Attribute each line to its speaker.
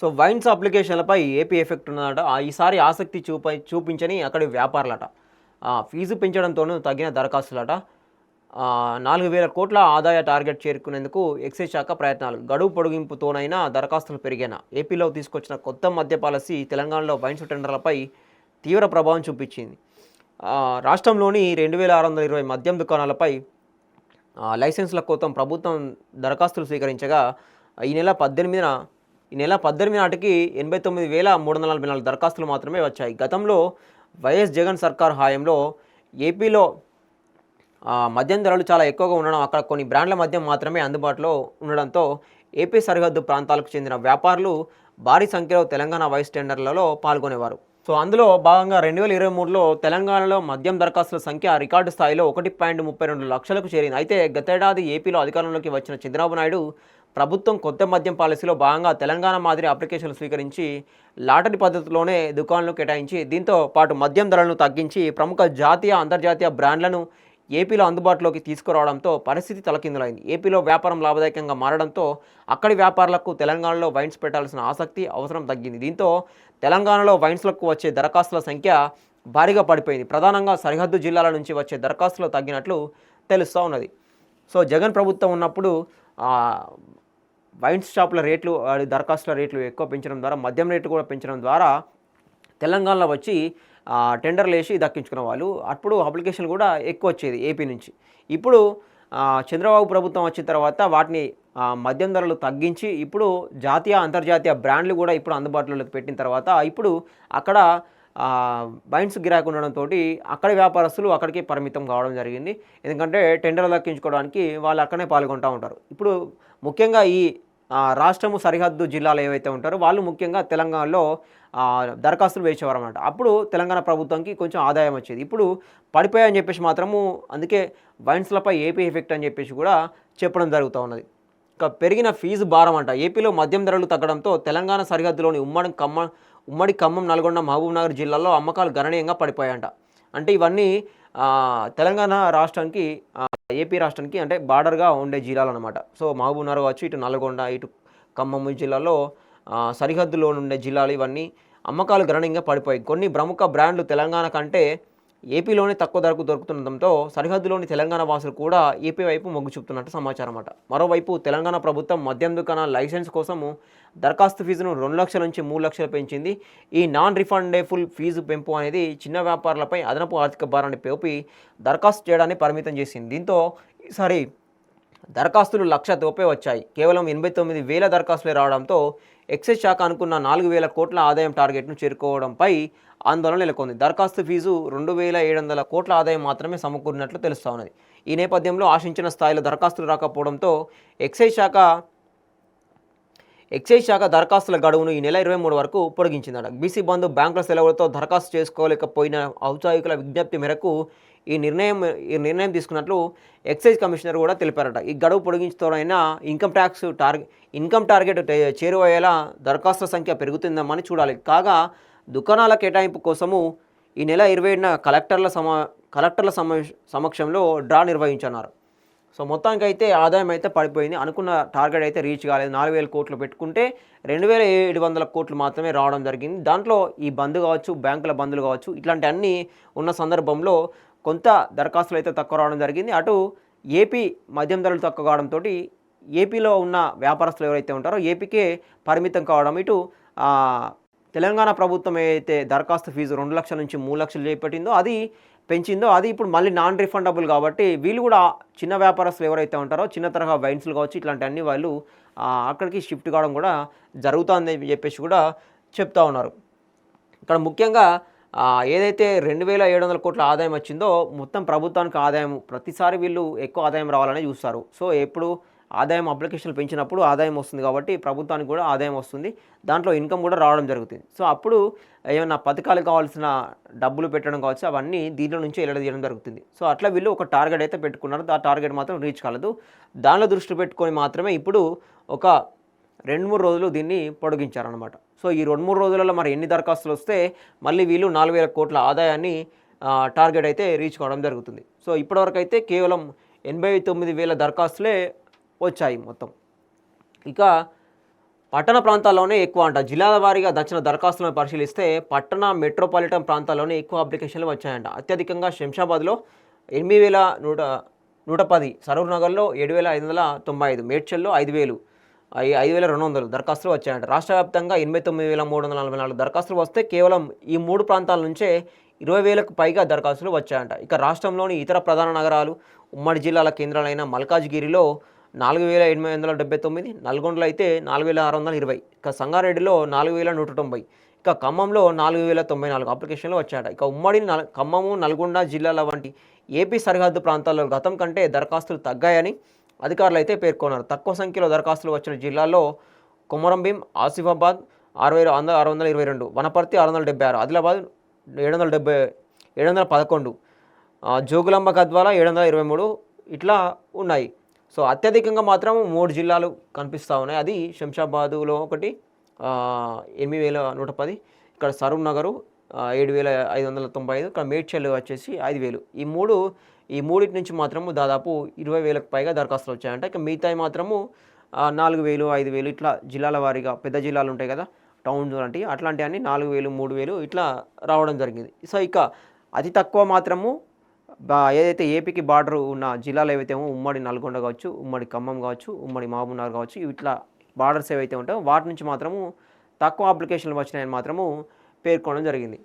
Speaker 1: So wines అప్లికేషన్లపై AP effect ఉన్నదట. ఈసారి ఆసక్తి చూప చూపించని అక్కడి వ్యాపారులట. ఫీజు పెంచడంతోనూ తగిన దరఖాస్తులట. నాలుగు వేల కోట్ల ఆదాయ టార్గెట్ చేరుకునేందుకు ఎక్సైజ్ శాఖ ప్రయత్నాలు. గడువు పొడిగింపుతోనైనా దరఖాస్తులు పెరిగానా ఏపీలో తీసుకొచ్చిన కొత్త మద్య పాలసీ తెలంగాణలో వైన్స్ టెండర్లపై తీవ్ర ప్రభావం చూపించింది. రాష్ట్రంలోని రెండు వేల ఆరు వందల ఇరవై మద్యం దుకాణాలపై లైసెన్స్ల లైసెన్సుల కోసం ప్రభుత్వం దరఖాస్తులు స్వీకరించగా ఈ నెల పద్దెనిమిదిన ఈ నెల పద్దెనిమిది నాటికి ఎనభై తొమ్మిది వేల మూడు వందల నలభై నాలుగు దరఖాస్తులు మాత్రమే వచ్చాయి. గతంలో వైఎస్ జగన్ సర్కార్ హాయంలో ఏపీలో మద్యం ధరలు చాలా ఎక్కువగా ఉండడం అక్కడ కొన్ని బ్రాండ్ల మద్యం మాత్రమే అందుబాటులో ఉండడంతో ఏపీ సరిహద్దు ప్రాంతాలకు చెందిన వ్యాపారులు భారీ సంఖ్యలో తెలంగాణ వైస్ టెండర్లలో పాల్గొనేవారు. సో అందులో భాగంగా రెండు వేల ఇరవై మూడులో తెలంగాణలో మద్యం దరఖాస్తుల సంఖ్య రికార్డు స్థాయిలో ఒకటి పాయింట్ ముప్పై రెండు లక్షలకు చేరింది. అయితే గతేడాది ఏపీలో అధికారంలోకి వచ్చిన చంద్రబాబు నాయుడు ప్రభుత్వం కొత్త మద్యం పాలసీలో భాగంగా తెలంగాణ మాదిరి అప్లికేషన్లు స్వీకరించి లాటరీ పద్ధతిలోనే దుకాణాలు కేటాయించి దీంతో పాటు మద్యం ధరలను తగ్గించి ప్రముఖ జాతీయ అంతర్జాతీయ బ్రాండ్లను ఏపీలో అందుబాటులోకి తీసుకురావడంతో పరిస్థితి తలకిందులైంది. ఏపీలో వ్యాపారం లాభదాయకంగా మారడంతో అక్కడి వ్యాపారులకు తెలంగాణలో వైన్స్ పెట్టాల్సిన ఆసక్తి అవసరం తగ్గింది. దీంతో తెలంగాణలో వైన్స్లకు వచ్చే దరఖాస్తుల సంఖ్య భారీగా పడిపోయింది. ప్రధానంగా సరిహద్దు జిల్లాల నుంచి వచ్చే దరఖాస్తులు తగ్గినట్లు తెలుస్తూ ఉన్నది. సో జగన్ ప్రభుత్వం ఉన్నప్పుడు వైన్ షాపుల రేట్లు దరఖాస్తుల రేట్లు ఎక్కువ పెంచడం ద్వారా మద్యం రేట్లు కూడా పెంచడం ద్వారా తెలంగాణలో వచ్చి టెండర్లు వేసి దక్కించుకున్న వాళ్ళు. అప్పుడు అప్లికేషన్ కూడా ఎక్కువ వచ్చేది ఏపీ నుంచి. ఇప్పుడు చంద్రబాబు ప్రభుత్వం వచ్చిన తర్వాత వాటిని మద్యం ధరలు తగ్గించి ఇప్పుడు జాతీయ అంతర్జాతీయ బ్రాండ్లు కూడా ఇప్పుడు అందుబాటులోకి పెట్టిన తర్వాత ఇప్పుడు అక్కడ ఆ, వైన్స్ గిరాకు ఉండడంతో అక్కడి వ్యాపారస్తులు అక్కడికి పరిమితం కావడం జరిగింది. ఎందుకంటే టెండర్లు దక్కించుకోవడానికి వాళ్ళు అక్కడనే పాల్గొంటూ ఉంటారు. ఇప్పుడు ముఖ్యంగా ఈ రాష్ట్రము సరిహద్దు జిల్లాలు ఏవైతే ఉంటారో వాళ్ళు ముఖ్యంగా తెలంగాణలో దరఖాస్తులు వేసేవారు అన్నమాట అప్పుడు తెలంగాణ ప్రభుత్వంకి కొంచెం ఆదాయం వచ్చేది. ఇప్పుడు పడిపోయాయని చెప్పేసి మాత్రము అందుకే వైన్స్లపై ఏపీ ఎఫెక్ట్ అని చెప్పేసి కూడా చెప్పడం జరుగుతూ ఉన్నది. ఇక పెరిగిన ఫీజు భారం అంట. ఏపీలో మద్యం ధరలు తగ్గడంతో తెలంగాణ సరిహద్దులోని ఉమ్మడి ఖమ్మం ఉమ్మడి ఖమ్మం నల్గొండ మహబూబ్నగర్ జిల్లాలో అమ్మకాలు గణనీయంగా పడిపోయాయంట. అంటే ఇవన్నీ తెలంగాణ రాష్ట్రానికి ఏపీ రాష్ట్రానికి అంటే బార్డర్గా ఉండే జిల్లాలు అనమాట సో మహబూబ్నగర్ కావచ్చు ఇటు నల్గొండ ఇటు ఖమ్మం జిల్లాలో సరిహద్దులో ఉండే జిల్లాలు ఇవన్నీ అమ్మకాలు గణనీయంగా పడిపోయాయి. కొన్ని ప్రముఖ బ్రాండ్లు తెలంగాణ కంటే ఏపీలోనే తక్కువ ధరకు దొరుకుతుండటంతో సరిహద్దులోని తెలంగాణ వాసులు కూడా ఏపీ వైపు మొగ్గు చూపుతున్నట్టు సమాచారం అట మరోవైపు తెలంగాణ ప్రభుత్వం మద్యం దుకాణాల లైసెన్స్ కోసము దరఖాస్తు ఫీజును రెండు లక్షల నుంచి మూడు లక్షలు పెంచింది. ఈ నాన్ రిఫండేబుల్ ఫీజు పెంపు అనేది చిన్న వ్యాపారులపై అదనపు ఆర్థిక భారాన్ని పేపి దరఖాస్తు చేయడాన్ని పరిమితం చేసింది. దీంతో ఈసారి దరఖాస్తులు లక్ష తోపే వచ్చాయి. కేవలం ఎనభై తొమ్మిది వేల దరఖాస్తులే రావడంతో ఎక్సైజ్ శాఖ అనుకున్న నాలుగు వేల కోట్ల ఆదాయం టార్గెట్ను చేరుకోవడంపై ఆందోళన నెలకొంది. దరఖాస్తు ఫీజు రెండు వేల ఏడు వందల కోట్ల ఆదాయం మాత్రమే సమకూరినట్లు తెలుస్తా ఉన్నది. ఈ నేపథ్యంలో ఆశించిన స్థాయిలో దరఖాస్తులు రాకపోవడంతో ఎక్సైజ్ శాఖ ఎక్సైజ్ శాఖ దరఖాస్తుల గడువును ఈ నెల ఇరవై మూడు వరకు పొడిగించిందట. బీసీ బంధు బ్యాంకుల సెలవులతో దరఖాస్తు చేసుకోలేకపోయిన ఔత్సాహికుల విజ్ఞప్తి మేరకు ఈ నిర్ణయం ఈ నిర్ణయం తీసుకున్నట్లు ఎక్సైజ్ కమిషనర్ కూడా తెలిపారట. ఈ గడువు పొడిగించడంతో income tax target income target చేరువయ్యేలా దరఖాస్తుల సంఖ్య పెరుగుతుందామని చూడాలి. కాగా దుకాణాల కేటాయింపు కోసము ఈ నెల ఇరవై ఏడున కలెక్టర్ల సమా కలెక్టర్ల సమ సమక్షంలో డ్రా నిర్వహించన్నారు సో మొత్తానికి అయితే ఆదాయం అయితే పడిపోయింది. అనుకున్న టార్గెట్ అయితే రీచ్ కాలేదు. నాలుగు వేల కోట్లు పెట్టుకుంటే రెండు వేల ఏడు వందల కోట్లు మాత్రమే రావడం జరిగింది. దాంట్లో ఈ బంద్ కావచ్చు బ్యాంకుల బందులు కావచ్చు ఇట్లాంటి అన్నీ ఉన్న సందర్భంలో కొంత దరఖాస్తులు అయితే తక్కువ రావడం జరిగింది. అటు ఏపీ మద్యం ధరలు తక్కువ కావడంతో ఏపీలో ఉన్న వ్యాపారస్తులు ఎవరైతే ఉంటారో ఏపీకే పరిమితం కావడం ఇటు తెలంగాణ ప్రభుత్వం ఏదైతే దరఖాస్తు ఫీజు రెండు లక్షల నుంచి మూడు లక్షలు చేపట్టిందో అది పెంచిందో అది ఇప్పుడు మళ్ళీ నాన్ రిఫండబుల్ కాబట్టి వీళ్ళు కూడా చిన్న వ్యాపారస్తులు ఎవరైతే ఉంటారో చిన్న తరహా వైన్స్లు కావచ్చు ఇట్లాంటి అన్ని వాళ్ళు అక్కడికి షిఫ్ట్ కావడం కూడా జరుగుతుందని చెప్పేసి కూడా చెప్తా ఉన్నారు. ఇక్కడ ముఖ్యంగా ఏదైతే రెండు వేల ఏడు వందల కోట్ల ఆదాయం వచ్చిందో మొత్తం ప్రభుత్వానికి ఆదాయం ప్రతిసారి వీళ్ళు ఎక్కువ ఆదాయం రావాలని చూస్తారు. సో ఎప్పుడు ఆదాయం అప్లికేషన్లు పెంచినప్పుడు ఆదాయం వస్తుంది కాబట్టి ప్రభుత్వానికి కూడా ఆదాయం వస్తుంది. దాంట్లో ఇన్కమ్ కూడా రావడం జరుగుతుంది. సో అప్పుడు ఏమైనా పథకాలు కావాల్సిన డబ్బులు పెట్టడం కావచ్చు అవన్నీ దీంట్లో నుంచి వెళ్ళదీయడం జరుగుతుంది. సో అట్లా వీళ్ళు ఒక టార్గెట్ అయితే పెట్టుకున్నారు. ఆ టార్గెట్ మాత్రం రీచ్ కాలేదు. దానిలో దృష్టి పెట్టుకొని మాత్రమే ఇప్పుడు ఒక రెండు మూడు రోజులు దీన్ని పొడిగించారనమాట సో ఈ రెండు మూడు రోజులలో మరి ఎన్ని దరఖాస్తులు వస్తే మళ్ళీ వీళ్ళు నాలుగు వేల కోట్ల ఆదాయాన్ని టార్గెట్ అయితే రీచ్ కావడం జరుగుతుంది. సో ఇప్పటివరకు అయితే కేవలం ఎనభై తొమ్మిది వేల దరఖాస్తులే వచ్చాయి మొత్తం. ఇక పట్టణ ప్రాంతాల్లోనే ఎక్కువ అంట. జిల్లాల వారీగా దచ్చిన దరఖాస్తులను పరిశీలిస్తే పట్టణ మెట్రోపాలిటన్ ప్రాంతాల్లోనే ఎక్కువ అప్లికేషన్లు వచ్చాయంట. అత్యధికంగా శంషాబాద్లో ఎనిమిది వేల నూట నూట పది సరూర్ నగర్లో ఏడు వేల ఐదు వందల తొంభై ఐదు మేడ్చల్లో ఐదు వేలు ఐదు వేల రెండు వందలు దరఖాస్తులు వచ్చాయంట. రాష్ట్ర వ్యాప్తంగా ఎనభై తొమ్మిది వేల మూడు వందల నలభై నాలుగు దరఖాస్తులు వస్తే కేవలం ఈ మూడు ప్రాంతాల నుంచే ఇరవై వేలకు పైగా దరఖాస్తులు వచ్చాయంట. ఇక రాష్ట్రంలోని ఇతర ప్రధాన నగరాలు ఉమ్మడి జిల్లాల కేంద్రాలైన మల్కాజ్గిరిలో నాలుగు వేల ఎనిమిది వందల డెబ్బై తొమ్మిది నల్గొండలో అయితే నాలుగు వేల ఆరు వందల ఇరవై ఇక సంగారెడ్డిలో నాలుగు వేల నూట తొంభై ఇక ఖమ్మంలో నాలుగు వేల తొంభై నాలుగు అప్లికేషన్లు వచ్చాయట. ఇక ఉమ్మడి ఖమ్మము నల్గొండ జిల్లాల వంటి ఏపీ సరిహద్దు ప్రాంతాల్లో గతం కంటే దరఖాస్తులు తగ్గాయని అధికారులు అయితే పేర్కొన్నారు. తక్కువ సంఖ్యలో దరఖాస్తులు వచ్చిన జిల్లాల్లో కొమరంభీం ఆసిఫాబాద్ ఆరు వేల వంద ఆరు వందల ఇరవై రెండు వనపర్తి ఆరు వందల డెబ్బై ఆరు ఆదిలాబాద్ ఏడు వందల డెబ్బై ఏడు వందల పదకొండు జోగులాంబ గద్వాల ఏడు వందల ఇరవై మూడు ఇట్లా ఉన్నాయి. సో అత్యధికంగా మాత్రం మూడు జిల్లాలు కనిపిస్తూ ఉన్నాయి. అది శంషాబాదులో ఒకటి ఎనిమిది వేల నూట పది ఇక్కడ సరూర్ నగరు ఏడు వేల ఐదు వందల తొంభై ఐదు ఇక్కడ మేడ్చల్ వచ్చేసి ఐదు వేలు. ఈ మూడు ఈ మూడింటి నుంచి మాత్రము దాదాపు ఇరవై వేలకు పైగా దరఖాస్తులు వచ్చాయంట. ఇక మిగతాయి మాత్రము నాలుగు వేలు ఐదు వేలు ఇట్లా జిల్లాల వారీగా పెద్ద జిల్లాలు ఉంటాయి కదా టౌన్ లాంటివి అట్లాంటివన్నీ నాలుగు వేలు మూడు వేలు ఇట్లా రావడం జరిగింది. సో ఇక అతి తక్కువ మాత్రము ఏదైతే ఏపీకి బార్డర్ ఉన్న జిల్లాలు ఏవైతే ఉమ్మడి నల్గొండ కావచ్చు ఉమ్మడి ఖమ్మం కావచ్చు ఉమ్మడి మహబూబ్నగర్ కావచ్చు ఇట్లా బార్డర్స్ ఏవైతే ఉంటాయో వాటి నుంచి మాత్రము తక్కువ అప్లికేషన్లు వచ్చినాయని మాత్రము పేర్కొనడం జరిగింది.